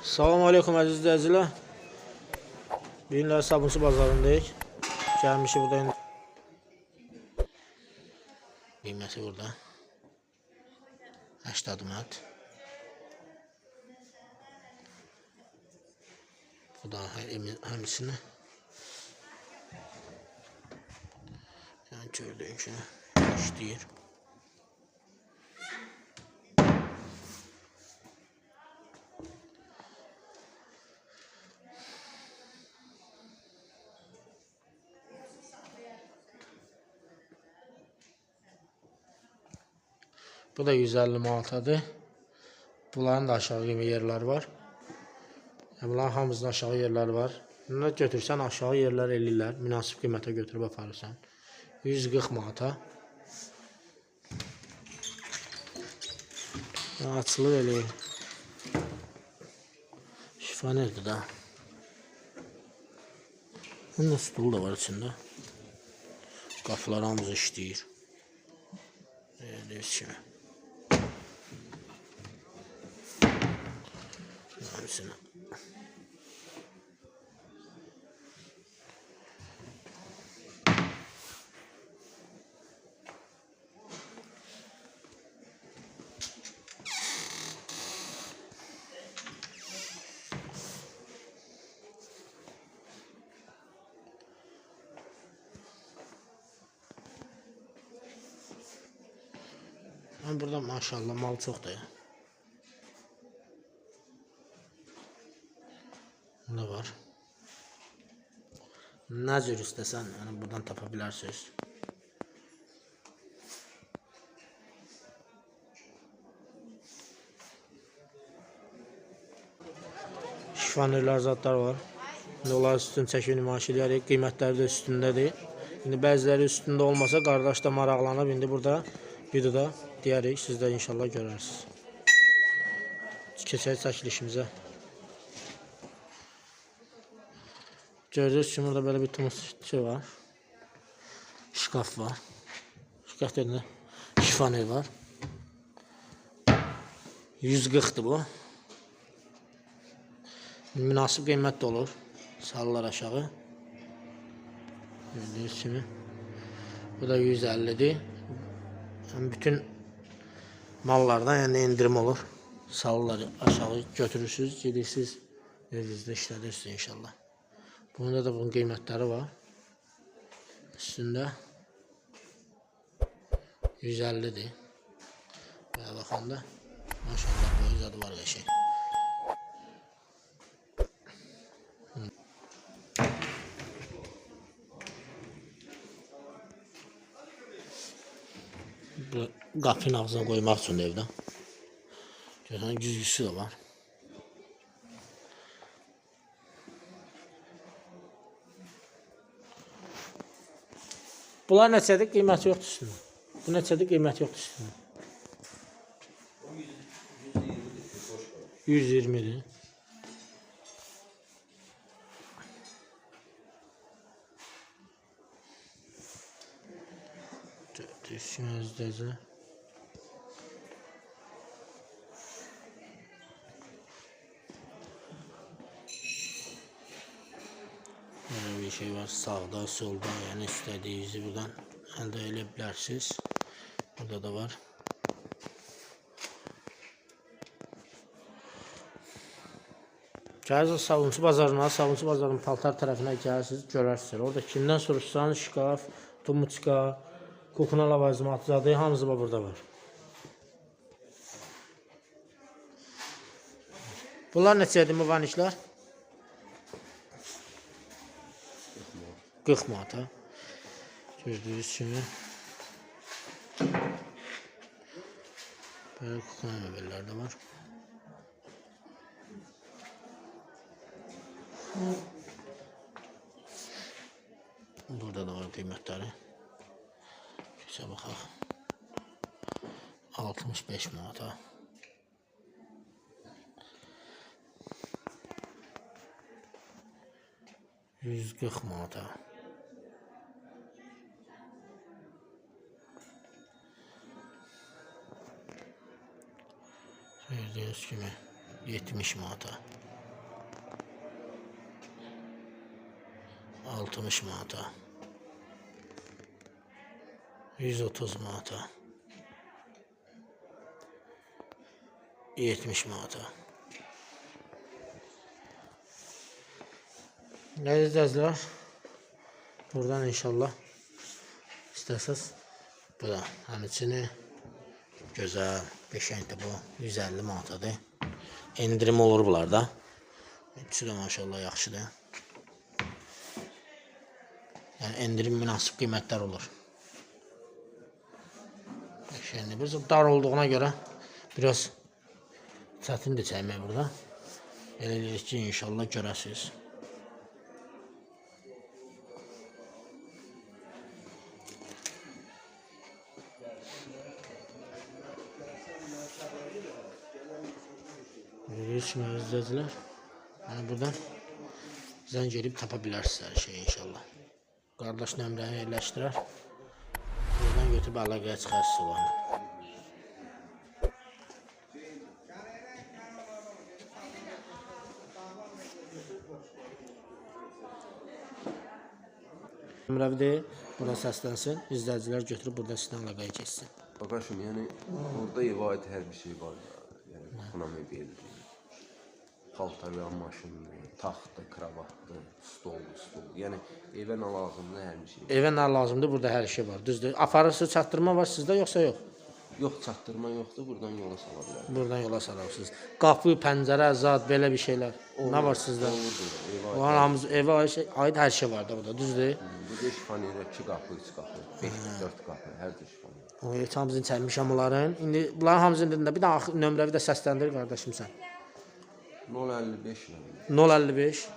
Salam aleykum əziz izləyicilər. Bu günlər Sabunçu bazarındayıq. Gəlmişik burada. Qiyməti burada. 80 manat. Bu da həm- həmsini. Yəni gördüyün kimi işləyir. Bu da 150 manatadır. Bunların da aşağı qiymə yerləri var. Bunların hamısının aşağı yerləri var. Nə götürsən aşağı yerlər eləyirlər. Münasib qiymətə götürüb aparırsan. 140 manata. Açılır eləyir. Şifanerdir da. Bunun da stulu da var içində. Qapılar hamısı işləyir. Gördüyünüz kimi. Ama burada maşallah mal çok da ya. Ne var? Cür istesen yani buradan tapabilirsiniz. Şifanerlər zatlar var. İndi onlar üstün çəkib nümayiş edərək, qiymətləri də üstündədir. İndi bəziləri üstündə olmasa, qardaş da maraqlanıb indi burada videoda deyərik, siz də inşallah görərsiniz. Keçək çəkilişimizə. Gördüyünüz kimi burada böyle bir tumus şey var. Şkaf var. Şkaf dediğinde şifaner var. 140'tı bu. Münasip qiymət də olur. Sallar aşağı. Gördüyünüz kimi. Bu da 150'dir. Yani bütün mallardan yani indirim olur. Salları aşağı götürürsünüz, gedirsiniz. Evinizdə işlədirsiniz inşallah. Bunda da bunun qiymətləri var. Üstündə 150-dir. Belə baxanda maşallah boyu zadı var qəşəng. Bu qapının ağzına qoymaq üçün evdə. Görsən güzgüsü də var. Bunlar neçədir? Qiyməti yoxdur üstündə. Bu neçədir? Qiyməti yoxdur üstündə. 120-dir. Düşünüzdəcə. Böyle bir şey var sağda solda yani istediğinizi buradan elde edebilirsiniz. Burada da var. Gəlirsiniz Savunçu bazarına, Savunçu bazarının paltar tərəfinə gəlirsiniz, görərsiniz. Orada kimdən soruşsanız şkaf, tumuçka, kokuna lavazımat zadı hamısı da burada var. Bunlar neçədir bu 40 manata. Gördüğünüz kimi. Böyle kokona meyveler de var. Burada da var qiymətləri. Keçə baxaq. 65 manata. Yüz qırx manata. Yüzde yüz 70 manata. 60 manata. 130 manata. 70 manata. Əziz dəzlər, buradan inşallah istəsəz, bu da həmçini gözəl qəşəngdir bu. 150 manatadır. Endirim olur bunlarda. İkisi də maşallah yaxşıdır. Yəni endirim münasib qiymətlər olur. Qəşəngdir. Biz dar olduğuna görə biraz çətindir çəkmək burada. Elə ki, inşallah görəsiniz. Kimi izlədilər. Yəni buradan zəng edib tapa bilərsiniz hər şeyi inşallah. Qardaş nömrəni yerləşdirər. Buradan götürüb əlaqəyə çıxarsınız onlarla. Nömrəvidir. Bura səslənsin. İzləyicilər götürüb burada sizlə əlaqəyə keçsin. Bakaşım yani orada ait her bir şey var. Yani buna mebeldi. Paltarı, maşındı, taxtı, kravatdı, stoldu, stol. Yani evə nə lazımdır hər şey. Evə nə lazımdır? Burada hər şey var. Düzdür. Aparırsınız, çatdırma var sizdə yoxsa yox? Yox, çatdırma yoxdur, buradan yola sala bilərik. Buradan yola salarsınız. Qapı, pəncərə, zat belə bir şeylər. Nə var sizdə? Olurdu, evə Var hamımız evə aid hər şey var da burada, düzdür? Bu 5 fanera, 2 qapı, 3 qapı, 5, 4 qapı, hər cür fanera. O heç hamısını çəkmişəm bunların. İndi bunların hamısının birində bir axı- nömrəvi də səsləndir qardaşım sən. 055 ilə 055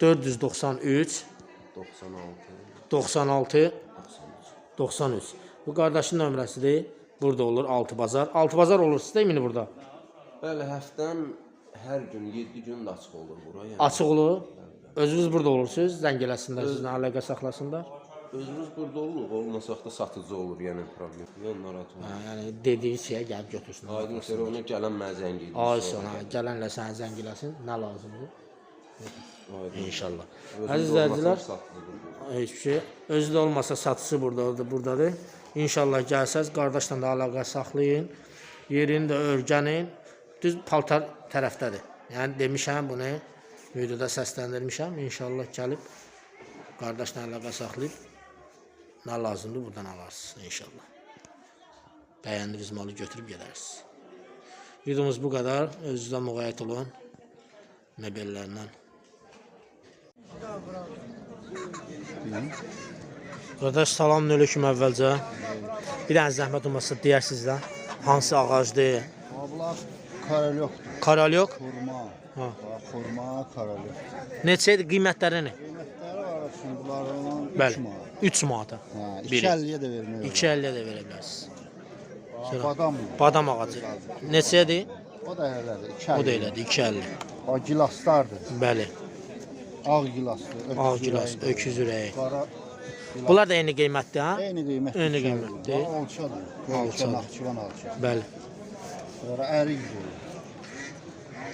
493 493 96 96 93. 93. Bu qardaşın nömrəsidir. Burada olur 6 bazar. 6 bazar olur sizdə indi burada. Bəli, həftənin hər gün 7 gün də açıq olur bura. Yəni Açıq olur. Özünüz burada olursunuz. Zəng eləsinlər, sizinlə əlaqə saxlasınlar. Özümüz burada oluruq, olmasaq da satıcı olur, yəni problem. Yox, narahat olma. Hə, yəni dediyi şeyə gəlib götürsünlər. Aydın sonra ona gələn mənə zəng edir. Ay sonra gələnlə sənə zəng eləsin. Nə lazımdır? Aydın. İnşallah. Özümüz Əziz izləyicilər, olmasaq satılır. heç bir şey. Özü də olmasa satışı burada burdadır. İnşallah gəlsəz qardaşla da əlaqə saxlayın. Yerini də örgənin. Düz paltar tərəfdədir. Yəni demişəm bunu videoda səsləndirmişəm. İnşallah gəlib qardaşla əlaqə saxlayıb nə lazımdır buradan alarsınız inşallah. Bəyəndiniz malı götürüb gedərsiniz. Videomuz bu qədər. Özünüzə müğayət olun. Mebellərlə. Qardaş salamünaleyküm əvvəlcə. Bir dənə zəhmət olmasa deyərsiniz də hansı ağacdır? Ablar karalyok, Karalyok. hurma. Ha. Bax, Hurma, karalyok. Neçədir qiymətləri nə? Qiymətləri var bunların 3 Bəli. manat. 3 manata. Biri. 2.50-yə də vermək 2.50-yə də verə bilərsiniz. olar. Badam. Badam ağacı. Neçədir? O da elədir, 2.50. O da elədir 2.50. O gilaslardır. Bəli. Ağ gilaslı, Ağ gilas, öküz ürəyi. Qara Bunlar da eyni qiymətdir, ha? eyni qiymət. Eyni qiymətdir. Alçadır. Alça. Alça, Naxçıvan alça. Bəli. Sonra ərik.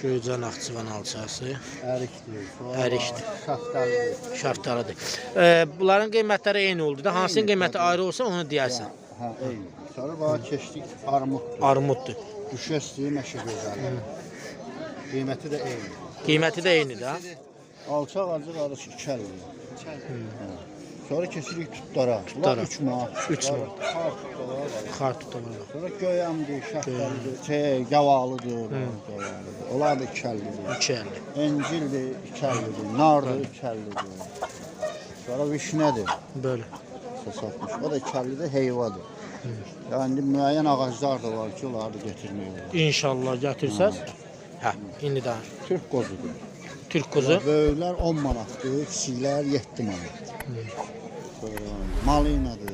Göycə Naxçıvan alçası, Ərik deyil. Sonra Ərikdir. Şaftalıdır. şaftalıdır. E, bunların qiymətləri eyni oldu da. Hansının qiyməti ayrı olsa onu deyərsən. Ha, eyni. Sonra bax keçdik armud. Armuddur. Düşə istəyir məşə gözəli. Qiyməti də eyni. Qiyməti də eynidir, ha? Alça ağacı qarış 2 əlli. Sonra keçirik tutlara. Tutlara. 3 manat. Üç manat. Xar tutlara var. Xar tutamırlar. Sonra göyəmdir, şəhətəlidir, şey, gavalıdır, gavalıdır. Onlar da 2 əllidir. 2.50. Encildir, 2 əllidir. Nardır, 2 əllidir. Sonra vişnədir. Böyle. Satmış. O da 2 əllidir, heyvadır. Yəni indi müəyyən ağaclar da var ki, onları da götürmək olar. İnşallah gətirsəz. Hə, indi də Türk qozudur. Türk quzu Böyüklər 10 manatdır, kiçiklər 7 manat. Sonra malinadır.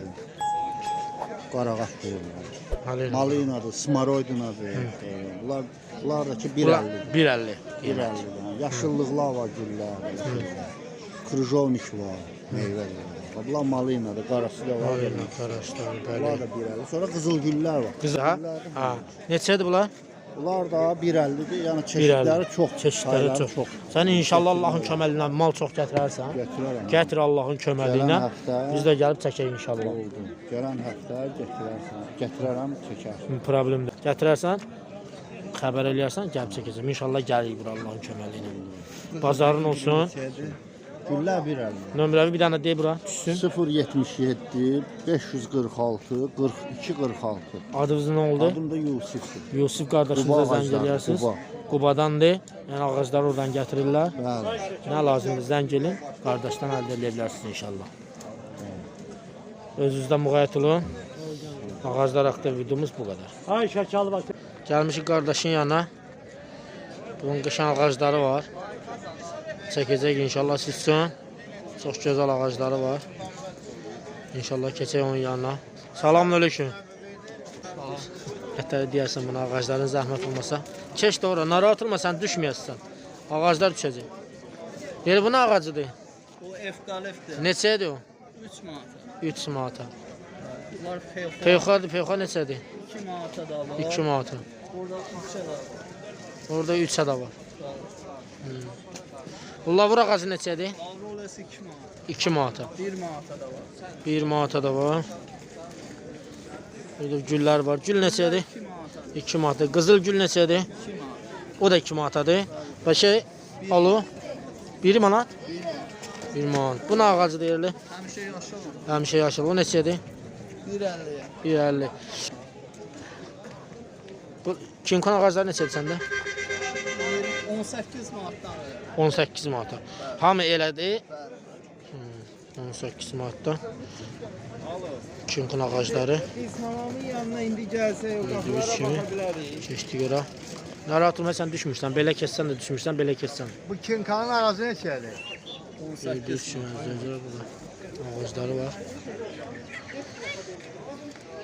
Qarağat deyirlər. Malina. Malinadır, smaroydinadır. Bunlar bunlar da ki 1.50. 1.50. 1.50. Yaşıllıqlar var güllər. Krujovnik var, meyvələr. Bunlar malinadır, qarası da var. Malina qarışlar Bunlar bəli. da 1.50. Sonra qızıl güllər var. Qızı ha? Ha. Neçədir bunlar? Bunlar da 1.50-dir. Yəni çeşidləri çox, Çeşidləri sayları çox. Sən inşallah Allahın köməyi ilə mal çox gətirərsən. Gətirərəm. Gətir Allahın köməyi ilə. Gələn həftə- Biz də gəlib çəkək inşallah. Oldu. Gələn həftə gətirərsən. Gətirərəm, çəkər. Problem deyil. Gətirərsən, xəbər eləyərsən, gəlib çəkəcəm. İnşallah gəlir bura Allahın köməyi ilə. Bazarın olsun. Güllər 1.50. Nömrəvi bir dənə de bura düşsün. 077 546 42 46. Adınız nə oldu? Adım da Yusifdir. Yusuf qardaşınıza Quba zəng ağacları, eləyirsiniz. Quba. Qubadandır. Yəni ağacları oradan gətirirlər. Bəli. Nə lazımdır zəng elin. Qardaşdan əldə edə bilərsiniz inşallah. Özünüzdə müğayət olun. Ağaclar haqqında videomuz bu qədər. Ay şəkalı bak. Gəlmişik qardaşın yanına. Bunun qışan ağacları var. Çəkəcək inşallah siz üçün. Çox gözəl ağacları var. İnşallah keçək onun yanına. Salamünaleyküm. Hətta deyərsən buna ağacların zəhmət olmasa. Keç də ora, narahat olma sən düşməyəsən. Ağaclar düşəcək. Yer bu nə ağacıdır? O efkaliftir. Neçədir o? 3 manat. 3 manata. Bunlar feyfa. Peyxadır, peyxa neçədir? 2 manata da var. 2 manata. Burada 3 da var. Orada 3 də var. Bunlar vur ağacı neçədir? Avrolası 2 manat. 2 manata. 1 manata da var. 1 manata da var. Burada güllər var. Gül neçədir? 2 manata. 2 manata. Qızıl gül neçədir? 2 manat. O da 2 manatadır. Və şey alu 1 manat. 1 manat. Bu nə ağacı deyirlər? Həmişə yaşıl. Həmişə yaşıl. O neçədir? 1.50-yə. 1.50. Bu kinkon ağacları neçədir səndə? 18 manatdan verir. 18 manata. Hamı elədir. Bəli. 18 manatda. Kinkon ağacları. İsmalamın yanına indi gəlsək qapılara baxa bilərik. Keçdi görə. Narahat olma sən düşmürsən. Belə keçsən də düşmürsən, belə keçsən. Bu kinkanın arası neçədir? Gördüyünüz kimi özləri burada. Ağacları var.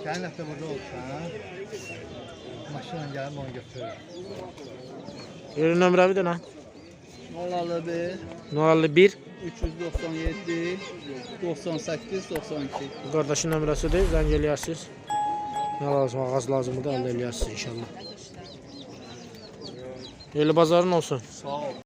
Gəlin həftə burada olsan. Maşınla gəlib onu götürür. Yer nömrəvi də nə? 051 051 397 98 92 qardaşın nömrəsidir. Zəng eləyərsiniz. Nə lazım, ağac lazımdır, əldə eləyərsiniz inşallah. Yerli bazarın olsun. Sağ ol.